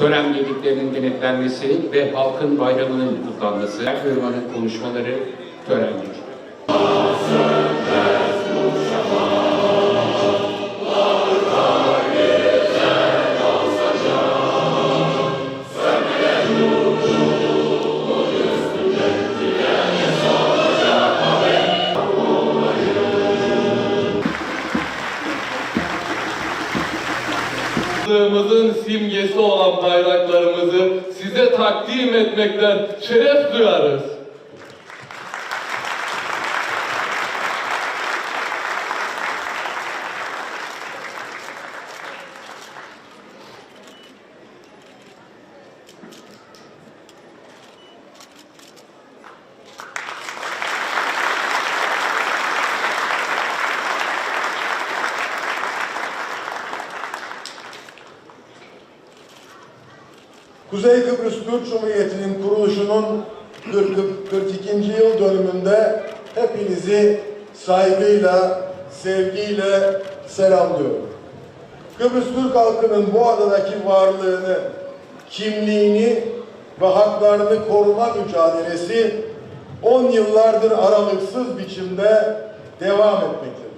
tören birliklerinin denetlenmesi ve halkın bayramının kutlanması. Erdoğan'ın konuşmaları törendir. Mızın simgesi olan bayraklarımızı size takdim etmekten şeref duyarız. Kuzey Kıbrıs Türk Cumhuriyeti'nin kuruluşunun 40 42. yıl dönümünde hepinizi saygıyla, sevgiyle selamlıyorum. Kıbrıs Türk halkının bu adadaki varlığını, kimliğini ve haklarını koruma mücadelesi 10 yıllardır aralıksız biçimde devam etmektedir.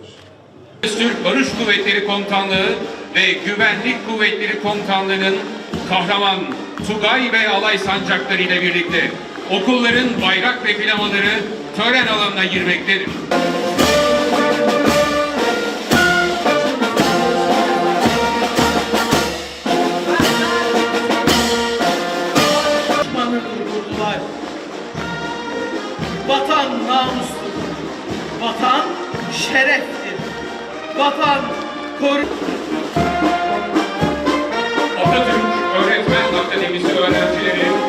Türk Barış Kuvvetleri Komutanlığı ve Güvenlik Kuvvetleri Komutanlığı'nın kahraman Tugay ve alay sancakları ile birlikte okulların bayrak ve flamaları tören alanına girmektedir. Vatan namustur. Vatan şereftir. Vatan koru... Akademisi öğrencileri